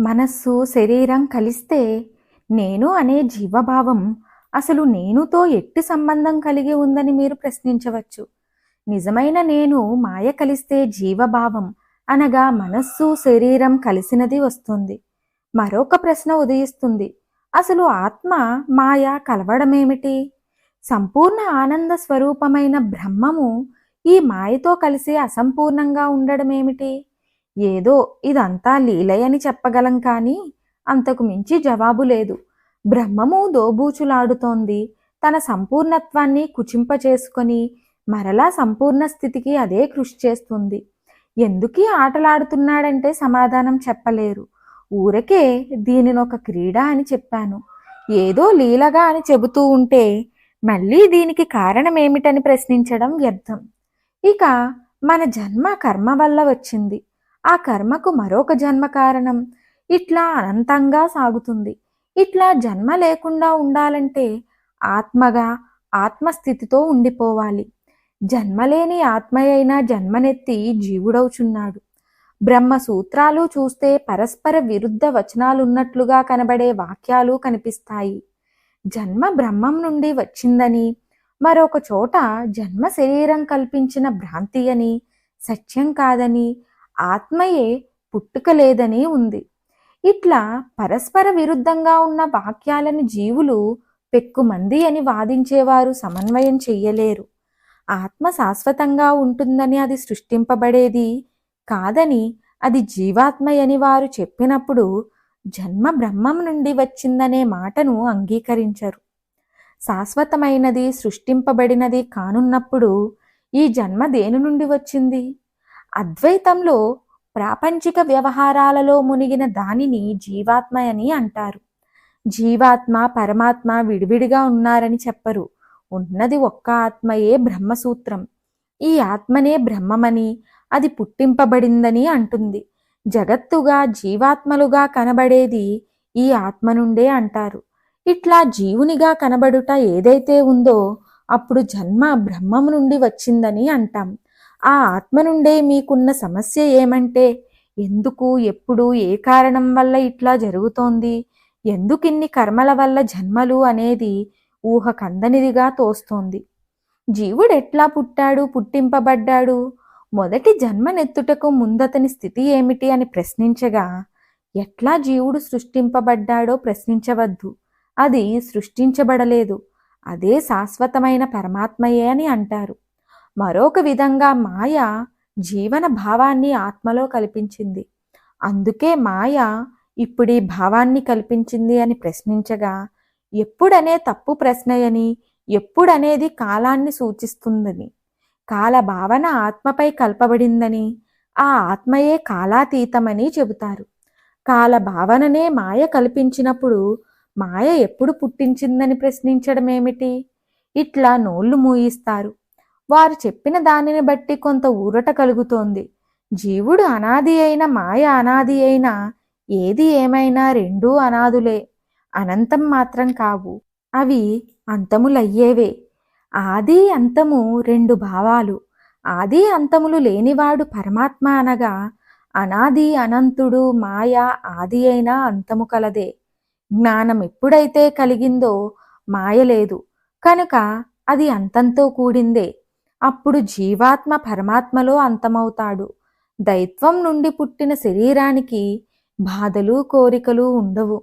మనస్సు శరీరం కలిస్తే నేను అనే జీవభావం అసలు నేనుతో ఎట్టి సంబంధం కలిగి ఉందని మీరు ప్రశ్నించవచ్చు. నిజమైన నేను మాయ కలిస్తే జీవభావం అనగా మనస్సు శరీరం కలిసినది వస్తుంది. మరొక ప్రశ్న ఉదయిస్తుంది. అసలు ఆత్మ మాయ కలవడమేమిటి? సంపూర్ణ ఆనంద స్వరూపమైన బ్రహ్మము ఈ మాయతో కలిసి అసంపూర్ణంగా ఉండడమేమిటి? ఏదో ఇదంతా లీలయని చెప్పగలం కానీ అంతకు మించి జవాబు లేదు. బ్రహ్మము దోబూచులాడుతోంది. తన సంపూర్ణత్వాన్ని కుచింపచేసుకొని మరలా సంపూర్ణ స్థితికి అదే కృషి చేస్తుంది. ఎందుకీ ఆటలాడుతున్నాడంటే సమాధానం చెప్పలేరు. ఊరకే దీనినొక క్రీడ అని చెప్పాను. ఏదో లీలగా అని చెబుతూ ఉంటే మళ్ళీ దీనికి కారణమేమిటని ప్రశ్నించడం వ్యర్థం. ఇక మన జన్మ కర్మ వల్ల వచ్చింది. ఆ కర్మకు మరొక జన్మ కారణం. ఇట్లా అనంతంగా సాగుతుంది. ఇట్లా జన్మ లేకుండా ఉండాలంటే ఆత్మగా ఆత్మస్థితితో ఉండిపోవాలి. జన్మలేని ఆత్మయైన జన్మనెత్తి జీవుడవుచున్నాడు. బ్రహ్మ సూత్రాలు చూస్తే పరస్పర విరుద్ధ వచనాలున్నట్లుగా కనబడే వాక్యాలు కనిపిస్తాయి. జన్మ బ్రహ్మం నుండి వచ్చిందని మరొక చోట జన్మ శరీరం కల్పించిన భ్రాంతి అని సత్యం కాదని ఆత్మయే పుట్టుక లేదని ఉంది. ఇట్లా పరస్పర విరుద్ధంగా ఉన్న వాక్యాలను జీవులు పెక్కుమంది అని వాదించేవారు సమన్వయం చెయ్యలేరు. ఆత్మ శాశ్వతంగా ఉంటుందని అది సృష్టింపబడేది కాదని అది జీవాత్మయని వారు చెప్పినప్పుడు జన్మ బ్రహ్మం నుండి వచ్చిందనే మాటను అంగీకరించరు. శాశ్వతమైనది సృష్టింపబడినది కానున్నప్పుడు ఈ జన్మ దేని నుండి వచ్చింది? అద్వైతంలో ప్రాపంచిక వ్యవహారాలలో మునిగిన దానిని జీవాత్మ అని అంటారు. జీవాత్మ పరమాత్మ విడివిడిగా ఉన్నారని చెప్పరు. ఉన్నది ఒక్క ఆత్మయే బ్రహ్మసూత్రం. ఈ ఆత్మనే బ్రహ్మమని అది పుట్టింపబడిందని అంటుంది. జగత్తుగా జీవాత్మలుగా కనబడేది ఈ ఆత్మ నుండే అంటారు. ఇట్లా జీవునిగా కనబడుట ఏదైతే ఉందో అప్పుడు జన్మ బ్రహ్మం నుండి వచ్చిందని అంటాం. ఆ ఆత్మ నుండే మీకున్న సమస్య ఏమంటే ఎందుకు ఎప్పుడు ఏ కారణం వల్ల ఇట్లా జరుగుతోంది ఎందుకిన్ని కర్మల వల్ల జన్మలు అనేది ఊహ కందనిదిగా తోస్తోంది. జీవుడు ఎట్లా పుట్టాడు పుట్టింపబడ్డాడు మొదటి జన్మనెత్తుటకు ముందతని స్థితి ఏమిటి అని ప్రశ్నించగా ఎట్లా జీవుడు సృష్టింపబడ్డాడో ప్రశ్నించవద్దు. అది సృష్టించబడలేదు. అదే శాశ్వతమైన పరమాత్మయే అని అంటారు. మరొక విధంగా మాయ జీవన భావాన్ని ఆత్మలో కల్పించింది. అందుకే మాయ ఇప్పుడు ఈ భావాన్ని కల్పించింది అని ప్రశ్నించగా ఎప్పుడనే తప్పు ప్రశ్నయని ఎప్పుడనేది కాలాన్ని సూచిస్తుందని కాల భావన ఆత్మపై కల్పబడిందని ఆ ఆత్మయే కాలాతీతమని చెబుతారు. కాల భావననే మాయ కల్పించినప్పుడు మాయ ఎప్పుడు పుట్టించిందని ప్రశ్నించడం ఏమిటి ఇట్లా నోళ్ళు మూయిస్తారు. వారు చెప్పిన దానిని బట్టి కొంత ఊరట కలుగుతోంది. జీవుడు అనాది అయిన మాయ అనాది అయినా ఏది ఏమైనా రెండూ అనాదులే. అనంతం మాత్రం కావు. అవి అంతములయ్యేవే. ఆది అంతము రెండు భావాలు. ఆది అంతములు లేనివాడు పరమాత్మ అనగా అనాది అనంతుడు మాయ ఆది అయినా అంతము కలదే. జ్ఞానం ఎప్పుడైతే కలిగిందో మాయ లేదు. కనుక అది అంతంతో కూడిందే. అప్పుడు జీవాత్మ పరమాత్మలో అంతమవుతాడు. దైత్వం నుండి పుట్టిన శరీరానికి బాధలు కోరికలు ఉండవు.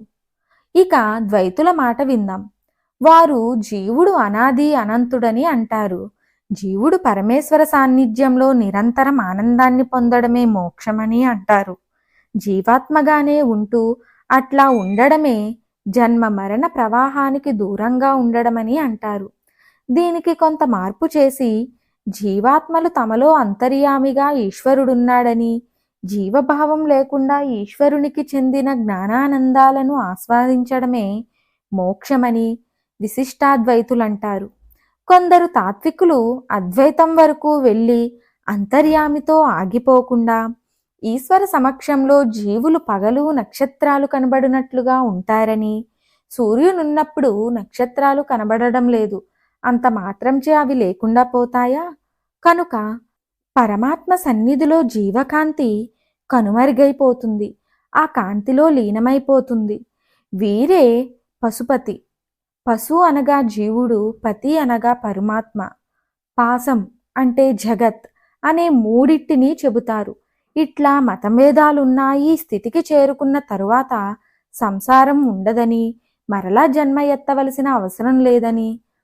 ఇక ద్వైతుల మాట విందాం. వారు జీవుడు అనాది అనంతుడని అంటారు. జీవుడు పరమేశ్వర సాన్నిధ్యంలో నిరంతరం ఆనందాన్ని పొందడమే మోక్షమని అంటారు. జీవాత్మగానే ఉంటూ అట్లా ఉండడమే జన్మ మరణ ప్రవాహానికి దూరంగా ఉండడమని అంటారు. దీనికి కొంత మార్పు చేసి జీవాత్మలు తమలో అంతర్యామిగా ఈశ్వరుడున్నాడని జీవభావం లేకుండా ఈశ్వరునికి చెందిన జ్ఞానానందాలను ఆస్వాదించడమే మోక్షమని విశిష్టాద్వైతులంటారు. కొందరు తాత్వికులు అద్వైతం వరకు వెళ్ళి అంతర్యామితో ఆగిపోకుండా ఈశ్వర సమక్షంలో జీవులు పగలు నక్షత్రాలు కనబడినట్లుగా ఉంటారని సూర్యునున్నప్పుడు నక్షత్రాలు కనబడడం లేదు. అంత మాత్రంచే అవి లేకుండా పోతాయా? కనుక పరమాత్మ సన్నిధిలో జీవకాంతి కనుమరుగైపోతుంది. ఆ కాంతిలో లీనమైపోతుంది. వీరే పశుపతి. పశు అనగా జీవుడు పతి అనగా పరమాత్మ. పాసం అంటే జగత్ అనే మూడిట్టిని చెబుతారు. ఇట్లా మతభేదాలున్న ఈ స్థితికి చేరుకున్న తరువాత సంసారం ఉండదని మరలా జన్మ ఎత్తవలసిన అవసరం లేదని